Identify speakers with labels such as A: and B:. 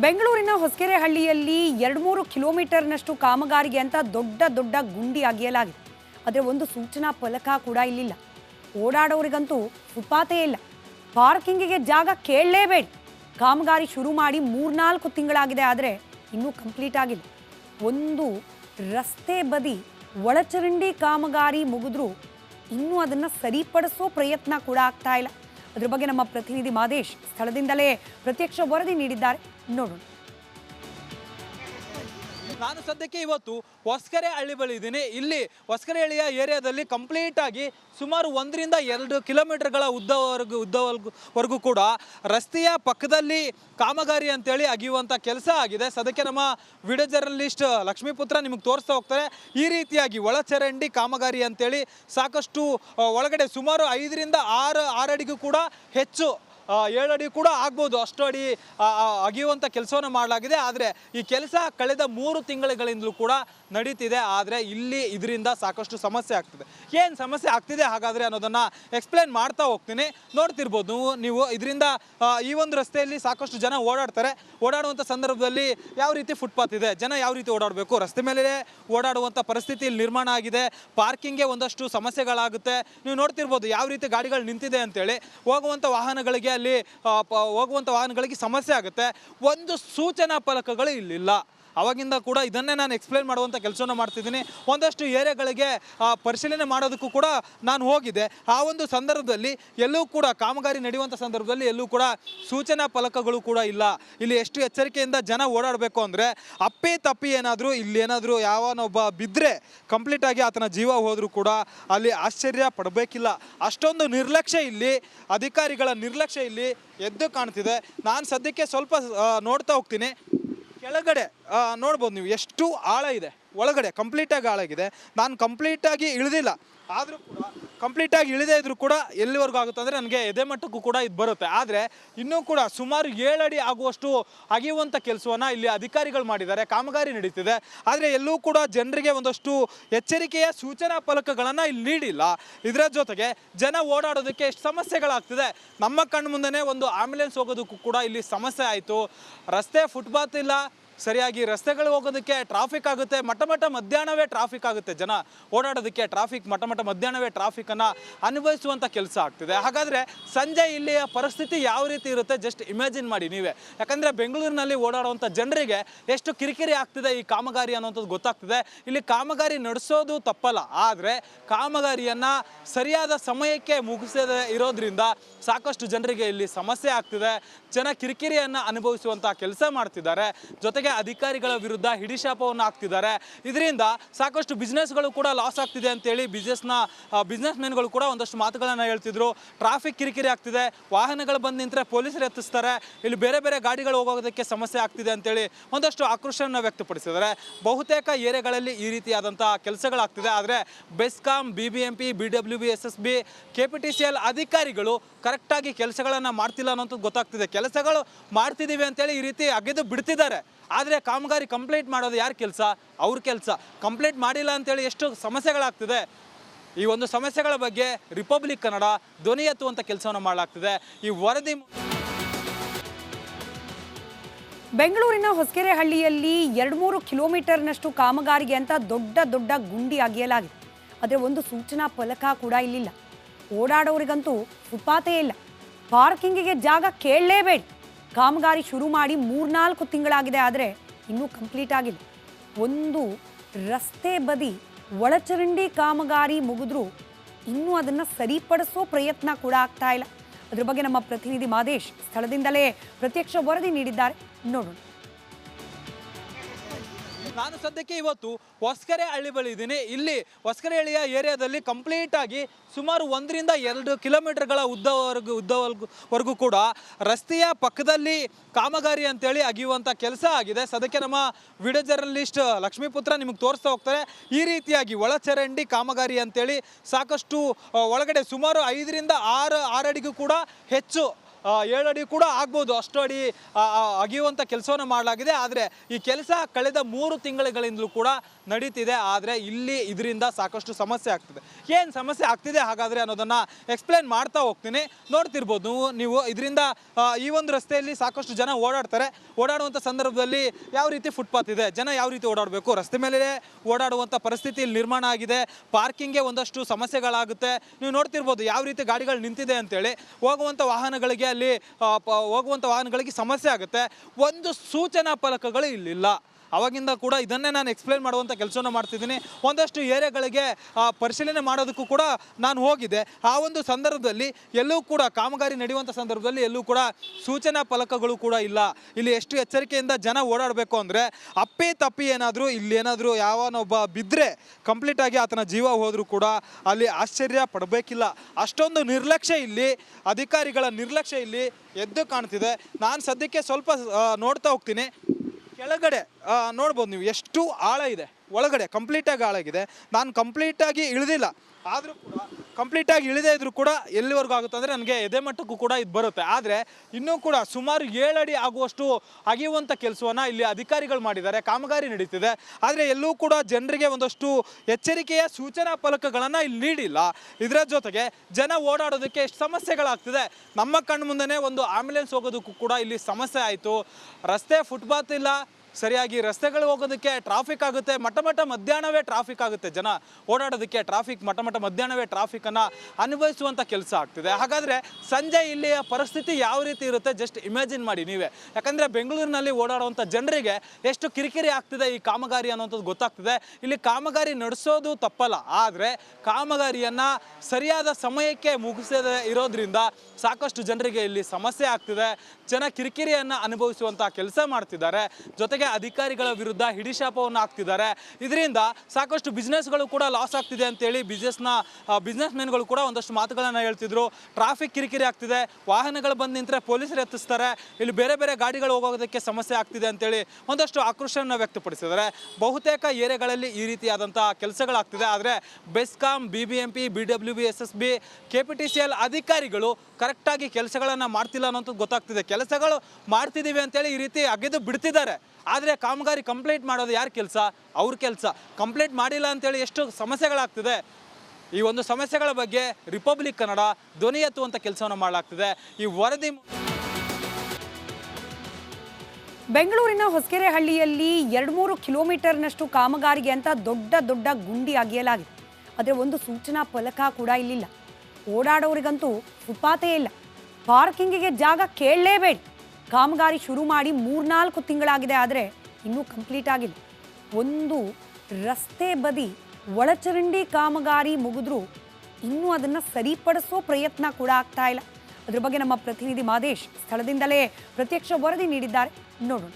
A: ಬೆಂಗಳೂರಿನ ಹೊಸಕೆರೆ ಹಳ್ಳಿಯಲ್ಲಿ ಎರಡು ಮೂರು ಕಿಲೋಮೀಟರ್ನಷ್ಟು ಕಾಮಗಾರಿಗೆ ಅಂತ ದೊಡ್ಡ ದೊಡ್ಡ ಗುಂಡಿ ಅಗೆಯಲಾಗಿದೆ. ಆದರೆ ಒಂದು ಸೂಚನಾ ಫಲಕ ಕೂಡ ಇಲ್ಲಿಲ್ಲ. ಓಡಾಡೋರಿಗಂತೂ ಉಪಾತೇ ಇಲ್ಲ. ಪಾರ್ಕಿಂಗಿಗೆ ಜಾಗ ಕೇಳಲೇಬೇಡಿ. ಕಾಮಗಾರಿ ಶುರು ಮಾಡಿ ಮೂರ್ನಾಲ್ಕು ತಿಂಗಳಾಗಿದೆ, ಆದರೆ ಇನ್ನೂ ಕಂಪ್ಲೀಟ್ ಆಗಿಲ್ಲ ಒಂದು ರಸ್ತೆ ಬದಿ ಒಳಚರಂಡಿ ಕಾಮಗಾರಿ ಮುಗಿದ್ರೂ ಇನ್ನೂ ಅದನ್ನು ಸರಿಪಡಿಸೋ ಪ್ರಯತ್ನ ಕೂಡ ಆಗ್ತಾ ಇಲ್ಲ. ಅದ್ರ ಬಗ್ಗೆ ನಮ್ಮ ಪ್ರತಿನಿಧಿ ಮಾದೇಶ್ ಸ್ಥಳದಿಂದಲೇ ಪ್ರತ್ಯಕ್ಷ ವರದಿ ನೀಡಿದ್ದಾರೆ. ನೋಡೋಣ.
B: ನಾನು ಸದ್ಯಕ್ಕೆ ಇವತ್ತು ಹೊಸಕೆರೆ ಹಳ್ಳಿ ಬಳಿ ಇದ್ದೀನಿ. ಇಲ್ಲಿ ಹೊಸಕೆರೆ ಹಳ್ಳಿಯ ಏರಿಯಾದಲ್ಲಿ ಕಂಪ್ಲೀಟ್ ಆಗಿ ಸುಮಾರು ಒಂದರಿಂದ ಎರಡು ಕಿಲೋಮೀಟರ್ಗಳ ಉದ್ದವರೆಗೂ ಉದ್ದವರೆಗೂ ವರೆಗೂ ಕೂಡ ರಸ್ತೆಯ ಪಕ್ಕದಲ್ಲಿ ಕಾಮಗಾರಿ ಅಂತೇಳಿ ಅಗಿಯುವಂಥ ಕೆಲಸ ಆಗಿದೆ. ಸದ್ಯಕ್ಕೆ ನಮ್ಮ ವಿಡಿಯೋ ಜರ್ನಲಿಸ್ಟ್ ಲಕ್ಷ್ಮೀಪುತ್ರ ನಿಮಗೆ ತೋರಿಸ್ತಾ ಹೋಗ್ತಾರೆ. ಈ ರೀತಿಯಾಗಿ ಒಳಚರಂಡಿ ಕಾಮಗಾರಿ ಅಂತೇಳಿ ಸಾಕಷ್ಟು ಒಳಗಡೆ ಸುಮಾರು ಐದರಿಂದ ಆರು ಆರಡಿಗೂ ಕೂಡ ಹೆಚ್ಚು ಏಳು ಅಡಿ ಕೂಡ ಆಗ್ಬೋದು. ಅಷ್ಟು ಅಡಿ ಅಗೆಯುವಂಥ ಕೆಲಸವನ್ನು ಮಾಡಲಾಗಿದೆ. ಆದರೆ ಈ ಕೆಲಸ ಕಳೆದ ಮೂರು ತಿಂಗಳುಗಳಿಂದಲೂ ಕೂಡ ನಡೀತಿದೆ. ಆದರೆ ಇಲ್ಲಿ ಇದರಿಂದ ಸಾಕಷ್ಟು ಸಮಸ್ಯೆ ಆಗ್ತಿದೆ. ಏನು ಸಮಸ್ಯೆ ಆಗ್ತಿದೆ ಹಾಗಾದರೆ ಅನ್ನೋದನ್ನು ಎಕ್ಸ್ಪ್ಲೇನ್ ಮಾಡ್ತಾ ಹೋಗ್ತೀನಿ. ನೋಡ್ತಿರ್ಬೋದು ನೀವು ನೀವು ಇದರಿಂದ ಈ ಒಂದು ರಸ್ತೆಯಲ್ಲಿ ಸಾಕಷ್ಟು ಜನ ಓಡಾಡ್ತಾರೆ. ಓಡಾಡುವಂಥ ಸಂದರ್ಭದಲ್ಲಿ ಯಾವ ರೀತಿ ಫುಟ್ಪಾತ್ ಇದೆ? ಜನ ಯಾವ ರೀತಿ ಓಡಾಡಬೇಕು? ರಸ್ತೆ ಮೇಲೆ ಓಡಾಡುವಂಥ ಪರಿಸ್ಥಿತಿ ಇಲ್ಲಿ ನಿರ್ಮಾಣ ಆಗಿದೆ. ಪಾರ್ಕಿಂಗ್ಗೆ ಒಂದಷ್ಟು ಸಮಸ್ಯೆಗಳಾಗುತ್ತೆ. ನೀವು ನೋಡ್ತಿರ್ಬೋದು ಯಾವ ರೀತಿ ಗಾಡಿಗಳು ನಿಂತಿದೆ ಅಂತೇಳಿ. ಹೋಗುವಂಥ ವಾಹನಗಳಿಗೆ ಅಲ್ಲಿ ಹೋಗುವಂಥ ವಾಹನಗಳಿಗೆ ಸಮಸ್ಯೆ ಆಗುತ್ತೆ. ಒಂದು ಸೂಚನಾ ಫಲಕಗಳು ಇಲ್ಲಿಲ್ಲ. ಅವಾಗಿಂದ ಕೂಡ ಇದನ್ನೇ ನಾನು ಎಕ್ಸ್ಪ್ಲೇನ್ ಮಾಡುವಂಥ ಕೆಲಸವನ್ನು ಮಾಡ್ತಿದ್ದೀನಿ. ಒಂದಷ್ಟು ಏರಿಯಾಗಳಿಗೆ ಪರಿಶೀಲನೆ ಮಾಡೋದಕ್ಕೂ ಕೂಡ ನಾನು ಹೋಗಿದ್ದೆ ಆ ಒಂದು ಸಂದರ್ಭದಲ್ಲಿ ಎಲ್ಲೂ ಕೂಡ ಕಾಮಗಾರಿ ನಡೆಯುವಂಥ ಸಂದರ್ಭದಲ್ಲಿ ಎಲ್ಲೂ ಕೂಡ ಸೂಚನಾ ಫಲಕಗಳು ಕೂಡ ಇಲ್ಲ. ಇಲ್ಲಿ ಎಷ್ಟು ಎಚ್ಚರಿಕೆಯಿಂದ ಜನ ಓಡಾಡಬೇಕು ಅಂದರೆ ಅಪ್ಪಿ ತಪ್ಪಿ ಏನಾದರೂ, ಇಲ್ಲಿ ಏನಾದರೂ ಯಾವನೊಬ್ಬ ಬಿದ್ದರೆ ಕಂಪ್ಲೀಟಾಗಿ ಆತನ ಜೀವ ಹೋದರೂ ಕೂಡ ಅಲ್ಲಿ ಆಶ್ಚರ್ಯ ಪಡಬೇಕಿಲ್ಲ. ಅಷ್ಟೊಂದು ನಿರ್ಲಕ್ಷ್ಯ ಇಲ್ಲಿ, ಅಧಿಕಾರಿಗಳ ನಿರ್ಲಕ್ಷ್ಯ ಇಲ್ಲಿ ಎದ್ದು ಕಾಣ್ತಿದೆ. ನಾನು ಸದ್ಯಕ್ಕೆ ಸ್ವಲ್ಪ ನೋಡ್ತಾ ಹೋಗ್ತೀನಿ. ಕೆಳಗಡೆ ನೋಡ್ಬೋದು ನೀವು ಎಷ್ಟು ಆಳ ಇದೆ. ಒಳಗಡೆ ಕಂಪ್ಲೀಟಾಗಿ ಆಳಾಗಿದೆ. ನಾನು ಕಂಪ್ಲೀಟಾಗಿ ಇಳಿದಿಲ್ಲ. ಆದರೂ ಕೂಡ ಕಂಪ್ಲೀಟಾಗಿ ಇಳಿದೇ ಇದ್ರೂ ಕೂಡ ಎಲ್ಲಿವರೆಗೂ ಆಗುತ್ತೆ ಅಂದರೆ ನನಗೆ ಎದೆ ಮಟ್ಟಕ್ಕೂ ಕೂಡ ಇದು ಬರುತ್ತೆ. ಆದರೆ ಇನ್ನೂ ಕೂಡ ಸುಮಾರು ಏಳಡಿ ಆಗುವಷ್ಟು ಅಗೆಯುವಂಥ ಕೆಲಸವನ್ನು ಇಲ್ಲಿ ಅಧಿಕಾರಿಗಳು ಮಾಡಿದ್ದಾರೆ, ಕಾಮಗಾರಿ ನಡೀತಿದೆ. ಆದರೆ ಎಲ್ಲೂ ಕೂಡ ಜನರಿಗೆ ಒಂದಷ್ಟು ಎಚ್ಚರಿಕೆಯ ಸೂಚನಾ ಫಲಕಗಳನ್ನು ಇಲ್ಲಿ ನೀಡಿಲ್ಲ. ಇದರ ಜೊತೆಗೆ ಜನ ಓಡಾಡೋದಕ್ಕೆ ಎಷ್ಟು ಸಮಸ್ಯೆಗಳಾಗ್ತಿದೆ. ನಮ್ಮ ಕಣ್ಣು ಮುಂದೆನೇ ಒಂದು ಆಂಬ್ಯುಲೆನ್ಸ್ ಹೋಗೋದಕ್ಕೂ ಕೂಡ ಇಲ್ಲಿ ಸಮಸ್ಯೆ ಆಯಿತು. ರಸ್ತೆ ಫುಟ್ಪಾತ್ ಇಲ್ಲ. ಸರಿಯಾಗಿ ರಸ್ತೆಗಳು ಹೋಗೋದಕ್ಕೆ ಟ್ರಾಫಿಕ್ ಆಗುತ್ತೆ. ಮಠ ಮಠ ಮಧ್ಯಾಹ್ನವೇ ಟ್ರಾಫಿಕ್ ಆಗುತ್ತೆ. ಜನ ಓಡಾಡೋದಕ್ಕೆ ಟ್ರಾಫಿಕ್ ಮಠ ಮಠ ಮಧ್ಯಾಹ್ನವೇ ಟ್ರಾಫಿಕನ್ನು ಅನುಭವಿಸುವಂಥ ಕೆಲಸ ಆಗ್ತಿದೆ. ಹಾಗಾದರೆ ಸಂಜೆ ಇಲ್ಲಿಯ ಪರಿಸ್ಥಿತಿ ಯಾವ ರೀತಿ ಇರುತ್ತೆ? ಜಸ್ಟ್ ಇಮ್ಯಾಜಿನ್ ಮಾಡಿ ನೀವೇ. ಯಾಕಂದರೆ ಬೆಂಗಳೂರಿನಲ್ಲಿ ಓಡಾಡುವಂಥ ಜನರಿಗೆ ಎಷ್ಟು ಕಿರಿಕಿರಿ ಆಗ್ತಿದೆ ಈ ಕಾಮಗಾರಿ ಅನ್ನೋಂಥದ್ದು ಗೊತ್ತಾಗ್ತಿದೆ. ಇಲ್ಲಿ ಕಾಮಗಾರಿ ನಡೆಸೋದು ತಪ್ಪಲ್ಲ. ಆದರೆ ಕಾಮಗಾರಿಯನ್ನು ಸರಿಯಾದ ಸಮಯಕ್ಕೆ ಮುಗಿಸದೇ ಇರೋದ್ರಿಂದ ಸಾಕಷ್ಟು ಜನರಿಗೆ ಇಲ್ಲಿ ಸಮಸ್ಯೆ ಆಗ್ತಿದೆ. ಜನ ಕಿರಿಕಿರಿಯನ್ನು ಅನುಭವಿಸುವಂಥ ಕೆಲಸ ಮಾಡ್ತಿದ್ದಾರೆ. ಜೊತೆಗೆ ಅಧಿಕಾರಿಗಳ ವಿರುದ್ಧ ಹಿಡಿಶಾಪವನ್ನು ಹಾಕ್ತಿದ್ದಾರೆ. ಇದರಿಂದ ಸಾಕಷ್ಟು ಬಿಸ್ನೆಸ್ಗಳು ಕೂಡ ಲಾಸ್ ಆಗ್ತಿದೆ ಅಂತೇಳಿ ಬಿಸ್ನೆಸ್ನ ಬಿಸ್ನೆಸ್ ಮೆನ್ಗಳು ಕೂಡ ಒಂದಷ್ಟು ಮಾತುಗಳನ್ನು ಹೇಳ್ತಿದ್ರು. ಟ್ರಾಫಿಕ್ ಕಿರಿಕಿರಿ ಆಗ್ತಿದೆ. ವಾಹನಗಳು ಬಂದು ನಿಂತರೆ ಪೊಲೀಸರು ಎತ್ತಿಸ್ತಾರೆ. ಇಲ್ಲಿ ಬೇರೆ ಬೇರೆ ಗಾಡಿಗಳು ಹೋಗೋದಕ್ಕೆ ಸಮಸ್ಯೆ ಆಗ್ತಿದೆ ಅಂತೇಳಿ ಒಂದಷ್ಟು ಆಕ್ರೋಶವನ್ನು ವ್ಯಕ್ತಪಡಿಸಿದ್ದಾರೆ. ಬಹುತೇಕ ಏರಿಯಾಗಳಲ್ಲಿ ಈ ರೀತಿಯಾದಂಥ ಕೆಲಸಗಳಾಗ್ತಿದೆ. ಆದರೆ BESCOM B B M P B W B S S B K P T C L ಅಧಿಕಾರಿಗಳು ಕರೆಕ್ಟಾಗಿ ಕೆಲಸಗಳನ್ನು ಮಾಡ್ತಿಲ್ಲ ಅನ್ನೋಂಥದ್ದು ಗೊತ್ತಾಗ್ತಿದೆ. ಕೆಲಸಗಳು ಮಾಡ್ತಿದ್ದೀವಿ ಅಂತೇಳಿ ಈ ರೀತಿ ಅಗೆದು ಬಿಡ್ತಿದ್ದಾರೆ. ಆದರೆ ಕಾಮಗಾರಿ ಕಂಪ್ಲೀಟ್ ಮಾಡೋದು ಯಾರ ಕೆಲಸ? ಅವ್ರ ಕೆಲಸ. ಕಂಪ್ಲೀಟ್ ಮಾಡಿಲ್ಲ ಅಂತೇಳಿ ಎಷ್ಟು ಸಮಸ್ಯೆಗಳಾಗ್ತಿದೆ? ಈ ಒಂದು ಸಮಸ್ಯೆಗಳ ಬಗ್ಗೆ ರಿಪಬ್ಲಿಕ್ ಕನ್ನಡ ಧ್ವನಿ ಎತ್ತುವಂಥ ಕೆಲಸವನ್ನು ಮಾಡಲಾಗ್ತಿದೆ. ಈ ವರದಿ
A: ಬೆಂಗಳೂರಿನ ಹೊಸಕೆರೆ ಹಳ್ಳಿಯಲ್ಲಿ ಎರಡು ಮೂರು ಕಿಲೋಮೀಟರ್ನಷ್ಟು ಕಾಮಗಾರಿಗೆ ಅಂತ ದೊಡ್ಡ ದೊಡ್ಡ ಗುಂಡಿ ಅಗೆಯಲಾಗಿದೆ. ಆದರೆ ಒಂದು ಸೂಚನಾ ಫಲಕ ಕೂಡ ಇಲ್ಲಿಲ್ಲ. ಓಡಾಡೋರಿಗಂತೂ ಫುಟ್ಪಾತೇ ಇಲ್ಲ. ಪಾರ್ಕಿಂಗಿಗೆ ಜಾಗ ಕೇಳಲೇಬೇಡಿ. ಕಾಮಗಾರಿ ಶುರು ಮಾಡಿ ಮೂರ್ನಾಲ್ಕು ತಿಂಗಳಾಗಿದೆ ಆದರೆ ಇನ್ನೂ ಕಂಪ್ಲೀಟ್ ಆಗಿಲ್ಲ. ಒಂದು ರಸ್ತೆ ಬದಿ ಒಳಚರಂಡಿ ಕಾಮಗಾರಿ ಮುಗಿದ್ರೂ ಇನ್ನೂ ಅದನ್ನು ಸರಿಪಡಿಸೋ ಪ್ರಯತ್ನ ಕೂಡ ಆಗ್ತಾ ಇಲ್ಲ. ಅದ್ರ ಬಗ್ಗೆ ನಮ್ಮ ಪ್ರತಿನಿಧಿ ಮಾದೇಶ್ ಸ್ಥಳದಿಂದಲೇ ಪ್ರತ್ಯಕ್ಷ ವರದಿ ನೀಡಿದ್ದಾರೆ. ನೋಡೋಣ.
B: ನಾನು ಸದ್ಯಕ್ಕೆ ಇವತ್ತು ಹೊಸಕೆರೆ ಹಳ್ಳಿ ಬಳಿ ಇದ್ದೀನಿ. ಇಲ್ಲಿ ಹೊಸಕೆರೆ ಹಳ್ಳಿಯ ಏರಿಯಾದಲ್ಲಿ ಕಂಪ್ಲೀಟ್ ಆಗಿ ಸುಮಾರು ಒಂದರಿಂದ ಎರಡು ಕಿಲೋಮೀಟರ್ಗಳ ಉದ್ದವರೆಗೂ ಉದ್ದವರೆಗೂ ವರೆಗೂ ಕೂಡ ರಸ್ತೆಯ ಪಕ್ಕದಲ್ಲಿ ಕಾಮಗಾರಿ ಅಂತೇಳಿ ಅಗಿಯುವಂಥ ಕೆಲಸ ಆಗಿದೆ. ಸದ್ಯಕ್ಕೆ ನಮ್ಮ ವಿಡಿಯೋ ಜರ್ನಲಿಸ್ಟ್ ಲಕ್ಷ್ಮೀಪುತ್ರ ನಿಮಗೆ ತೋರಿಸ್ತಾ ಹೋಗ್ತಾರೆ. ಈ ರೀತಿಯಾಗಿ ಒಳಚರಂಡಿ ಕಾಮಗಾರಿ ಅಂತೇಳಿ ಸಾಕಷ್ಟು ಒಳಗಡೆ ಸುಮಾರು ಐದರಿಂದ ಆರು ಆರಡಿಗೂ ಕೂಡ ಹೆಚ್ಚು ಆ, ಏಳು ಅಡಿ ಕೂಡ ಆಗ್ಬೋದು. ಅಷ್ಟು ಅಡಿ ಅಗೆಯುವಂಥ ಕೆಲಸವನ್ನು ಮಾಡಲಾಗಿದೆ. ಆದರೆ ಈ ಕೆಲಸ ಕಳೆದ ಮೂರು ತಿಂಗಳುಗಳಿಂದಲೂ ಕೂಡ ನಡೀತಿದೆ. ಆದರೆ ಇಲ್ಲಿ ಇದರಿಂದ ಸಾಕಷ್ಟು ಸಮಸ್ಯೆ ಆಗ್ತಿದೆ. ಏನು ಸಮಸ್ಯೆ ಆಗ್ತಿದೆ ಹಾಗಾದರೆ ಅನ್ನೋದನ್ನು ಎಕ್ಸ್ಪ್ಲೇನ್ ಮಾಡ್ತಾ ಹೋಗ್ತೀನಿ. ನೋಡ್ತಿರ್ಬೋದು ನೀವು ನೀವು ಇದರಿಂದ ಈ ಒಂದು ರಸ್ತೆಯಲ್ಲಿ ಸಾಕಷ್ಟು ಜನ ಓಡಾಡ್ತಾರೆ. ಓಡಾಡುವಂಥ ಸಂದರ್ಭದಲ್ಲಿ ಯಾವ ರೀತಿ ಫುಟ್ಪಾತ್ ಇದೆ? ಜನ ಯಾವ ರೀತಿ ಓಡಾಡಬೇಕು? ರಸ್ತೆ ಮೇಲೆ ಓಡಾಡುವಂಥ ಪರಿಸ್ಥಿತಿ ಇಲ್ಲಿ ನಿರ್ಮಾಣ ಆಗಿದೆ. ಪಾರ್ಕಿಂಗ್ಗೆ ಒಂದಷ್ಟು ಸಮಸ್ಯೆಗಳಾಗುತ್ತೆ. ನೀವು ನೋಡ್ತಿರ್ಬೋದು ಯಾವ ರೀತಿ ಗಾಡಿಗಳು ನಿಂತಿದೆ ಅಂತೇಳಿ. ಹೋಗುವಂಥ ವಾಹನಗಳಿಗೆ ಅಲ್ಲಿ ಹೋಗುವಂಥ ವಾಹನಗಳಿಗೆ ಸಮಸ್ಯೆ ಆಗುತ್ತೆ. ಒಂದು ಸೂಚನಾ ಫಲಕಗಳು ಇಲ್ಲಿಲ್ಲ. ಅವಾಗಿಂದ ಕೂಡ ಇದನ್ನೇ ನಾನು ಎಕ್ಸ್ಪ್ಲೇನ್ ಮಾಡುವಂಥ ಕೆಲಸವನ್ನು ಮಾಡ್ತಿದ್ದೀನಿ. ಒಂದಷ್ಟು ಏರಿಯಾಗಳಿಗೆ ಪರಿಶೀಲನೆ ಮಾಡೋದಕ್ಕೂ ಕೂಡ ನಾನು ಹೋಗಿದ್ದೆ. ಆ ಒಂದು ಸಂದರ್ಭದಲ್ಲಿ ಎಲ್ಲೂ ಕೂಡ ಕಾಮಗಾರಿ ನಡೆಯುವಂಥ ಸಂದರ್ಭದಲ್ಲಿ ಎಲ್ಲೂ ಕೂಡ ಸೂಚನಾ ಫಲಕಗಳು ಕೂಡ ಇಲ್ಲ. ಇಲ್ಲಿ ಎಷ್ಟು ಎಚ್ಚರಿಕೆಯಿಂದ ಜನ ಓಡಾಡಬೇಕು ಅಂದರೆ ಅಪ್ಪಿ ತಪ್ಪಿ ಏನಾದರೂ ಇಲ್ಲಿ ಏನಾದರೂ ಯಾವನೊಬ್ಬ ಬಿದ್ದರೆ ಕಂಪ್ಲೀಟಾಗಿ ಆತನ ಜೀವ ಹೋದರೂ ಕೂಡ ಅಲ್ಲಿ ಆಶ್ಚರ್ಯ ಪಡಬೇಕಿಲ್ಲ. ಅಷ್ಟೊಂದು ನಿರ್ಲಕ್ಷ್ಯ ಇಲ್ಲಿ, ಅಧಿಕಾರಿಗಳ ನಿರ್ಲಕ್ಷ್ಯ ಇಲ್ಲಿ ಎದ್ದು ಕಾಣ್ತಿದೆ. ನಾನು ಸದ್ಯಕ್ಕೆ ಸ್ವಲ್ಪ ನೋಡ್ತಾ ಹೋಗ್ತೀನಿ. ಕೆಳಗಡೆ ನೋಡ್ಬೋದು ನೀವು ಎಷ್ಟು ಆಳ ಇದೆ. ಒಳಗಡೆ ಕಂಪ್ಲೀಟಾಗಿ ಹಾಳಾಗಿದೆ. ನಾನು ಕಂಪ್ಲೀಟಾಗಿ ಇಳಿದಿಲ್ಲ. ಆದರೂ ಕೂಡ ಕಂಪ್ಲೀಟಾಗಿ ಇಳಿದೇ ಇದ್ರೂ ಕೂಡ ಎಲ್ಲಿವರೆಗೂ ಆಗುತ್ತೆ ಅಂದರೆ ನನಗೆ ಎದೆ ಮಟ್ಟಕ್ಕೂ ಕೂಡ ಇದು ಬರುತ್ತೆ. ಆದರೆ ಇನ್ನೂ ಕೂಡ ಸುಮಾರು ಏಳಡಿ ಆಗುವಷ್ಟು ಅಗೆಯುವಂಥ ಕೆಲಸವನ್ನು ಇಲ್ಲಿ ಅಧಿಕಾರಿಗಳು ಮಾಡಿದ್ದಾರೆ. ಕಾಮಗಾರಿ ನಡೀತಿದೆ. ಆದರೆ ಎಲ್ಲೂ ಕೂಡ ಜನರಿಗೆ ಒಂದಷ್ಟು ಎಚ್ಚರಿಕೆಯ ಸೂಚನಾ ಫಲಕಗಳನ್ನು ಇಲ್ಲಿ ನೀಡಿಲ್ಲ. ಇದರ ಜೊತೆಗೆ ಜನ ಓಡಾಡೋದಕ್ಕೆ ಎಷ್ಟು ಸಮಸ್ಯೆಗಳಾಗ್ತಿದೆ. ನಮ್ಮ ಕಣ್ಣು ಒಂದು ಆಂಬ್ಯುಲೆನ್ಸ್ ಹೋಗೋದಕ್ಕೂ ಕೂಡ ಇಲ್ಲಿ ಸಮಸ್ಯೆ ಆಯಿತು. ರಸ್ತೆ ಫುಟ್ಪಾತ್ ಇಲ್ಲ. ಸರಿಯಾಗಿ ರಸ್ತೆಗಳು ಹೋಗೋದಕ್ಕೆ ಟ್ರಾಫಿಕ್ ಆಗುತ್ತೆ. ಮಠ ಮಠ ಮಧ್ಯಾಹ್ನವೇ ಟ್ರಾಫಿಕ್ ಆಗುತ್ತೆ. ಜನ ಓಡಾಡೋದಕ್ಕೆ ಟ್ರಾಫಿಕ್ ಮಠ ಮಠ ಮಧ್ಯಾಹ್ನವೇ ಟ್ರಾಫಿಕನ್ನು ಅನುಭವಿಸುವಂಥ ಕೆಲಸ ಆಗ್ತಿದೆ. ಹಾಗಾದರೆ ಸಂಜೆ ಇಲ್ಲಿಯ ಪರಿಸ್ಥಿತಿ ಯಾವ ರೀತಿ ಇರುತ್ತೆ? ಜಸ್ಟ್ ಇಮ್ಯಾಜಿನ್ ಮಾಡಿ ನೀವೇ. ಯಾಕಂದರೆ ಬೆಂಗಳೂರಿನಲ್ಲಿ ಓಡಾಡುವಂಥ ಜನರಿಗೆ ಎಷ್ಟು ಕಿರಿಕಿರಿ ಆಗ್ತಿದೆ ಈ ಕಾಮಗಾರಿ ಅನ್ನೋಂಥದ್ದು ಗೊತ್ತಾಗ್ತಿದೆ. ಇಲ್ಲಿ ಕಾಮಗಾರಿ ನಡೆಸೋದು ತಪ್ಪಲ್ಲ. ಆದರೆ ಕಾಮಗಾರಿಯನ್ನು ಸರಿಯಾದ ಸಮಯಕ್ಕೆ ಮುಗಿಸದೇ ಇರೋದ್ರಿಂದ ಸಾಕಷ್ಟು ಜನರಿಗೆ ಇಲ್ಲಿ ಸಮಸ್ಯೆ ಆಗ್ತಿದೆ. ಜನ ಕಿರಿಕಿರಿಯನ್ನು ಅನುಭವಿಸುವಂಥ ಕೆಲಸ ಮಾಡ್ತಿದ್ದಾರೆ. ಜೊತೆಗೆ ಅಧಿಕಾರಿಗಳ ವಿರುದ್ಧ ಹಿಡಿಶಾಪವನ್ನು ಹಾಕ್ತಿದ್ದಾರೆ. ಇದರಿಂದ ಸಾಕಷ್ಟು ಬಿಸ್ನೆಸ್ಗಳು ಕೂಡ ಲಾಸ್ ಆಗ್ತಿದೆ ಅಂತೇಳಿ ಬಿಸ್ನೆಸ್ನ ಬಿಸ್ನೆಸ್ ಮೆನ್ಗಳು ಕೂಡ ಒಂದಷ್ಟು ಮಾತುಗಳನ್ನು ಹೇಳ್ತಿದ್ರು. ಟ್ರಾಫಿಕ್ ಕಿರಿಕಿರಿ ಆಗ್ತಿದೆ. ವಾಹನಗಳು ಬಂದು ನಿಂತರೆ ಪೊಲೀಸರು ಎತ್ತಿಸ್ತಾರೆ. ಇಲ್ಲಿ ಬೇರೆ ಬೇರೆ ಗಾಡಿಗಳು ಹೋಗೋದಕ್ಕೆ ಸಮಸ್ಯೆ ಆಗ್ತಿದೆ ಅಂತೇಳಿ ಒಂದಷ್ಟು ಆಕ್ರೋಶವನ್ನು ವ್ಯಕ್ತಪಡಿಸಿದ್ದಾರೆ. ಬಹುತೇಕ ಏರಿಯಾಗಳಲ್ಲಿ ಈ ರೀತಿಯಾದಂಥ ಕೆಲಸಗಳಾಗ್ತಿದೆ. ಆದರೆ BESCOM B B M P B W B S S B K P T C L ಅಧಿಕಾರಿಗಳು ಕರೆಕ್ಟಾಗಿ ಕೆಲಸಗಳನ್ನು ಮಾಡ್ತಿಲ್ಲ ಅನ್ನೋಂಥದ್ದು ಗೊತ್ತಾಗ್ತಿದೆ. ಕೆಲಸಗಳು ಮಾಡ್ತಿದ್ದೀವಿ ಅಂತೇಳಿ ಈ ರೀತಿ ಅಗೆದು ಬಿಡ್ತಿದ್ದಾರೆ. ಆದರೆ ಕಾಮಗಾರಿ ಕಂಪ್ಲೀಟ್ ಮಾಡೋದು ಯಾರ ಕೆಲಸ? ಅವ್ರ ಕೆಲಸ. ಕಂಪ್ಲೀಟ್ ಮಾಡಿಲ್ಲ ಅಂತೇಳಿ ಎಷ್ಟು ಸಮಸ್ಯೆಗಳಾಗ್ತಿದೆ? ಈ ಒಂದು ಸಮಸ್ಯೆಗಳ ಬಗ್ಗೆ ರಿಪಬ್ಲಿಕ್ ಕನ್ನಡ ಧ್ವನಿ ಎತ್ತುವಂಥ ಕೆಲಸವನ್ನು ಮಾಡಲಾಗ್ತಿದೆ. ಈ ವರದಿ
A: ಬೆಂಗಳೂರಿನ ಹೊಸಕೆರೆ ಹಳ್ಳಿಯಲ್ಲಿ ಎರಡು ಮೂರು ಕಿಲೋಮೀಟರ್ನಷ್ಟು ಕಾಮಗಾರಿಗೆ ಅಂತ ದೊಡ್ಡ ದೊಡ್ಡ ಗುಂಡಿ ಅಗೆಯಲಾಗಿದೆ. ಆದರೆ ಒಂದು ಸೂಚನಾ ಫಲಕ ಕೂಡ ಇಲ್ಲಿಲ್ಲ. ಓಡಾಡೋರಿಗಂತೂ ಫುಟ್ಪಾತೇ ಇಲ್ಲ. ಪಾರ್ಕಿಂಗಿಗೆ ಜಾಗ ಕೇಳಲೇಬೇಡಿ. ಕಾಮಗಾರಿ ಶುರು ಮಾಡಿ ಮೂರ್ನಾಲ್ಕು ತಿಂಗಳಾಗಿದೆ, ಆದರೆ ಇನ್ನೂ ಕಂಪ್ಲೀಟ್ ಆಗಿಲ್ಲ. ಒಂದು ರಸ್ತೆ ಬದಿ ಒಳಚರಂಡಿ ಕಾಮಗಾರಿ ಮುಗಿದ್ರೂ ಇನ್ನೂ ಅದನ್ನು ಸರಿಪಡಿಸೋ ಪ್ರಯತ್ನ ಕೂಡ ಆಗ್ತಾ ಇಲ್ಲ. ಅದ್ರ ಬಗ್ಗೆ ನಮ್ಮ ಪ್ರತಿನಿಧಿ ಮಾದೇಶ್ ಸ್ಥಳದಿಂದಲೇ ಪ್ರತ್ಯಕ್ಷ ವರದಿ ನೀಡಿದ್ದಾರೆ. ನೋಡೋಣ.